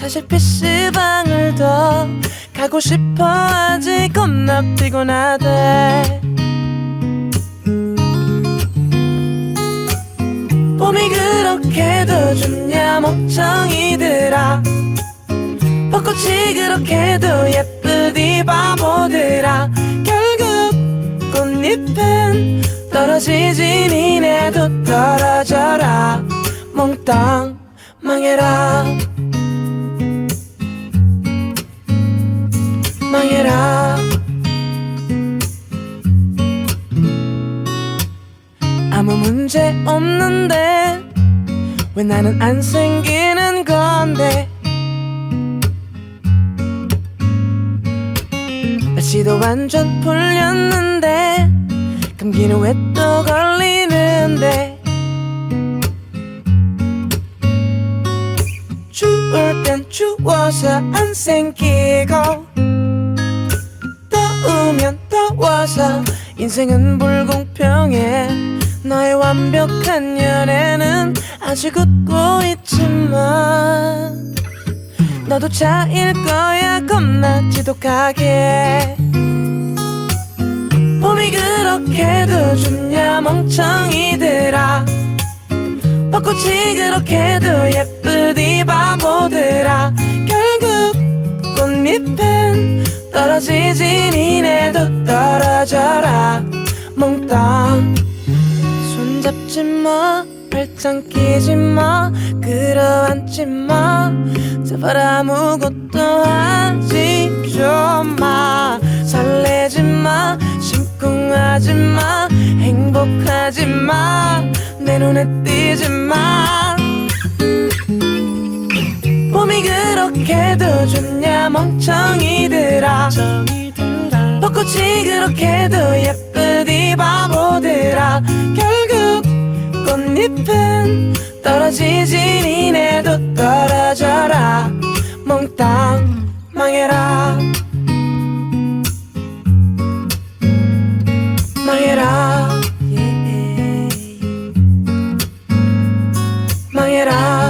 사실 PC방을 더 가고 싶어. 하지 겁나 피곤하대. 봄이 그렇게도 좋냐 멍청이들아. 벚꽃이 그렇게도 예쁘디 바보들아. 결국 꽃잎은 떨어지지 니네도 떨어져라. 몽땅 망해라 아무 문제 없는데 왜 나는 안 생기는 건데? 날씨도 완전 풀렸는데 감기는 왜 또 걸리는데? 추울 땐 추워서 안 생기고 더우면 더워서 인생은 불공평해 너의 완벽한 연애는 아직 웃고 있지만 너도 차일 거야 겁나 지독하게. 봄이 그렇게도 좋냐 멍청이들아 벚꽃이 그렇게도 예쁘디 바보들아 결국 꽃잎은 떨어지지 니네도 떨어져라. 몽땅 손잡지 마 발짱 끼지 마 끌어안지 마. 제발 아무것도 하지 좀마. 설레지 마 심쿵하지 마 행복하지 마내 눈에 띄지 마. 봄이 그렇게도 좋냐 멍청이들아. 벚꽃이 그렇게도 예쁘디 바보들아 꽃잎은 떨어지지 니네도 떨어져라. 몽땅 망해라. 망해라. 예. 망해라 망해라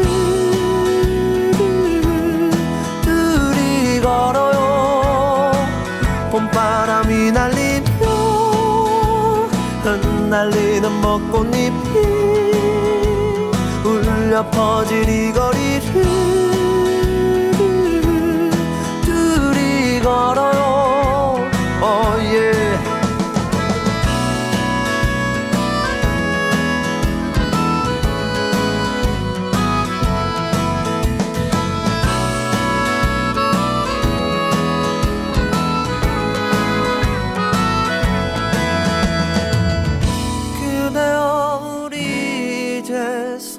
날리는 벚꽃잎이 울려 퍼질 이 거리를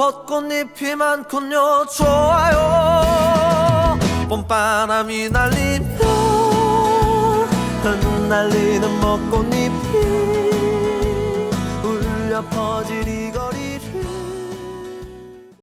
벚꽃잎이 많군요 좋아요. 봄바람이 날리며 흩날리는 벚꽃잎이 울려 퍼질 이 거